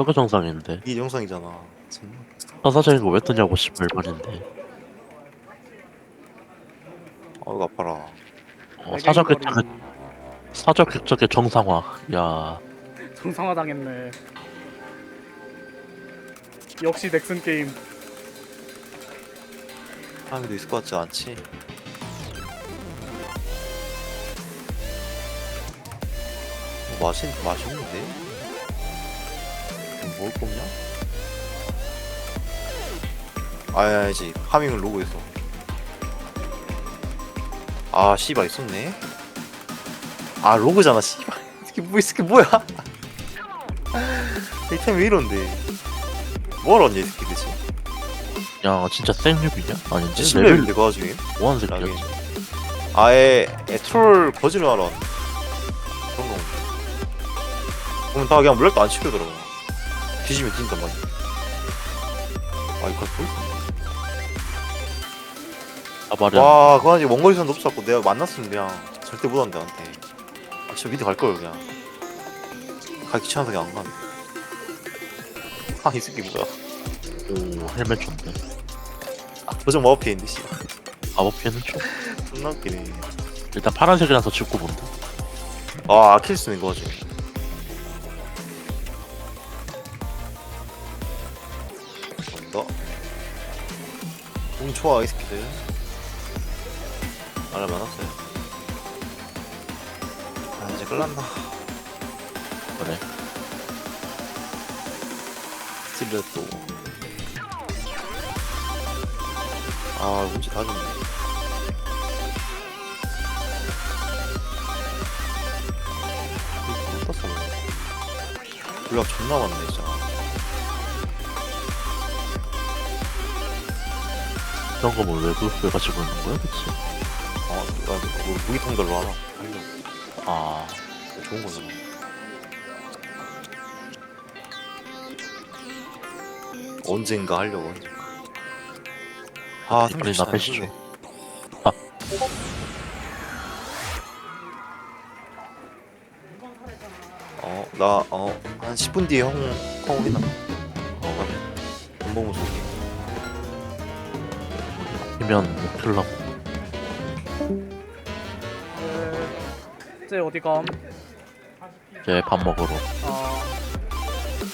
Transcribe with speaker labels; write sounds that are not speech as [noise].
Speaker 1: 저거 정상인데
Speaker 2: 이게 영상이잖아. 정말.
Speaker 1: 사사적인 거왜 뜨냐고 싶을 말인데
Speaker 2: 아이고 아파라.
Speaker 1: 어, 사적 격적의
Speaker 3: 애견거리.
Speaker 1: 사적 격적의 정상화 야
Speaker 3: 정상화 당했네. 역시 넥슨 게임.
Speaker 2: 사람도 있을 것 같지 않지? 어, 맛있 맛있는데? 뭐 먹을 거냐? 아야지 파밍을 로고에서. 아 씨발 있었네. 아 로그잖아 씨발. [laughs] 이게 뭐 이게 뭐야? [laughs] 이템 왜 이런데? 뭐하러 왔냐 이 새끼 대체?
Speaker 1: 야 진짜 생류비냐? 아닌데
Speaker 2: 10레벨
Speaker 1: 레벨
Speaker 2: 내가 와중에?
Speaker 1: 뭐하는. 새끼야
Speaker 2: 아예 애 트롤 거지를 하러 왔네. 그런 거. 그러면 다 그냥 물약도 안 시켜더라고. 뒤지면 뛴단 말이야. 아 이거 보이스
Speaker 1: 아 말이야
Speaker 2: 와 그거 아직 원거리선 없었고 내가 만났으면 그냥 절대 못 한다 한테. 아 진짜 밑에 갈걸 그냥. 가기 귀찮아서 그냥 안 가네. [laughs] 아 이 새끼 뭐야.
Speaker 1: 오 헬멧 좋네
Speaker 2: 아, 도전 마법피인데 씨.
Speaker 1: 마법 피해는 좀 [laughs]
Speaker 2: 존나 웃기네.
Speaker 1: 일단 파란색이라서 짚고 본다
Speaker 2: 아 아킬스는 이거지. 너. 응 좋아 이 새끼들. 알아 많았어요. 아 이제 끌란다.
Speaker 1: 그래
Speaker 2: 스틸러 또. 아 문제 다 줬네. 블락 존나 많네 진짜.
Speaker 1: 이런 거 뭐 왜, 그- 왜 가지고 있는 거야 그치?
Speaker 2: 아, 나 뭐, 무기통달로 하나. 하려고.
Speaker 1: 아
Speaker 2: 좋은 거잖아. 언젠가 하려고 언젠가. 아,
Speaker 1: 이번엔 나 패시죠 아.
Speaker 2: 어, 나, 어, 한 10분 뒤에 형, 형 오겠나? 어, 그래. 돈 보면 좋게.
Speaker 1: 이면 못 틀라고
Speaker 3: 네. 이제 어디 감?
Speaker 1: 이제 밥 먹으러
Speaker 3: 아